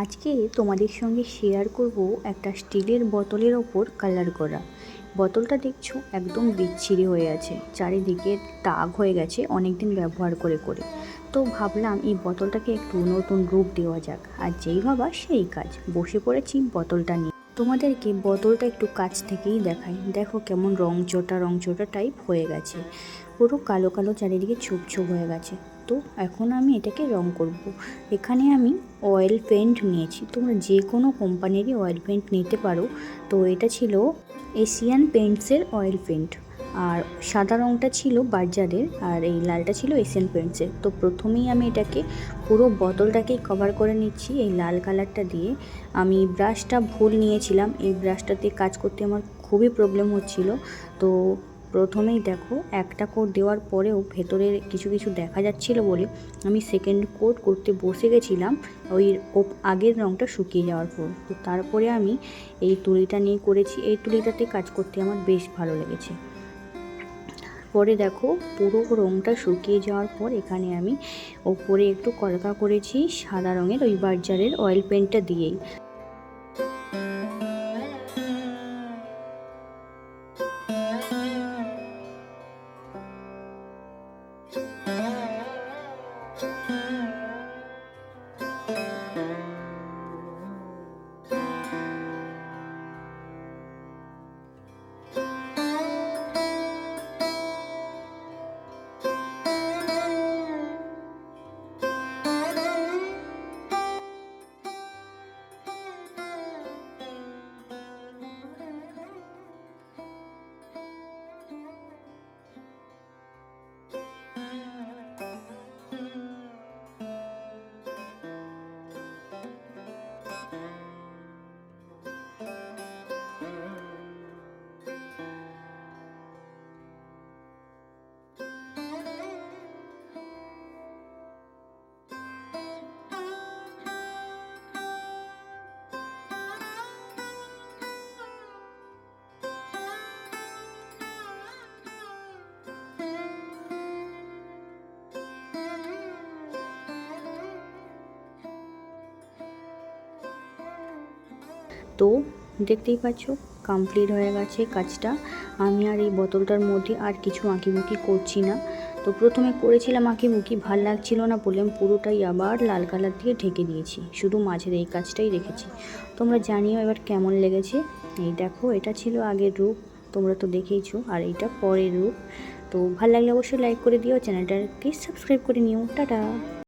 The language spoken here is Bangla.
আজকে তোমাদের সঙ্গে শেয়ার করব একটা স্টিলের বোতলের ওপর কালার করা। বোতলটা দেখছ একদম বিচ্ছিরি হয়ে আছে, চারিদিকে দাগ হয়ে গেছে অনেক দিন ব্যবহার করে করে। তো ভাবলাম এই বোতলটাকে একটু নতুন রূপ দেওয়া যাক, আর যেই ভাবা সেই কাজ, বসে পড়েছি বোতলটা নিয়ে। তোমাদেরকে বোতলটা একটু কাছ থেকেই দেখাই, দেখো কেমন রং চোটা রং চোটা টাইপ হয়ে গেছে, পুরো কালো কালো চারিদিকে ছোপ ছোপ হয়ে গেছে। তো এখন আমি এটাকে রং করব। এখানে আমি অয়েল পেন্ট নিয়েছি। তোমরা যে কোনো কোম্পানিরই অয়েল পেন্ট নিতে পারো। তো এটা ছিল এশিয়ান পেন্টসের অয়েল পেন্ট আর সাদা রঙটা ছিল বার্জারের, আর এই লালটা ছিল এশিয়ান পেন্টসের তো প্রথমেই আমি এটাকে পুরো বোতলটাকেই কভার করে নিচ্ছি এই লাল কালারটা দিয়ে। আমি ব্রাশটা ভুল নিয়েছিলাম। এই ব্রাশটাতে কাজ করতে আমার খুবই প্রবলেম হচ্ছিল। তো প্রথমেই দেখো, একটা কোট দেওয়ার পরেও ভেতরে কিছু কিছু দেখা যাচ্ছিল বলে আমি সেকেন্ড কোট করতে বসে গেছিলাম ওই আগের রঙটা শুকিয়ে যাওয়ার পর। তো তারপরে আমি এই তুলিটা নিয়ে করেছি, এই তুলিটাতে কাজ করতে আমার বেশ ভালো লেগেছে। পরে দেখো, পুরো রঙটা শুকিয়ে যাওয়ার পর এখানে আমি ওপরে একটু কলকা করেছি সাদা রঙের ওই বার্জারের অয়েল পেন্টটা দিয়েই। তো দেখতেই পাচ্ছ কমপ্লিট হয়ে গেছে কাজটা। আমি আর এই বোতলটার মধ্যে আর কিছু আঁকিবুকি করছি না। তো প্রথমে করেছিলাম আঁকিবুকি ভালো লাগছিল না বলে আমি পুরোটাই আবার লাল কালার দিয়ে ঢেকে দিয়েছি। শুধু মাঝের এই কাজটাই রেখেছি। তোমরা জানিও এবার কেমন লেগেছে। এই দেখো, এটা ছিল আগের রূপ, তোমরা তো দেখেইছো, আর এইটা পরের রূপ। তো ভালো লাগলে অবশ্যই লাইক করে দিও, চ্যানেলটাকে সাবস্ক্রাইব করে নিও। টাটা!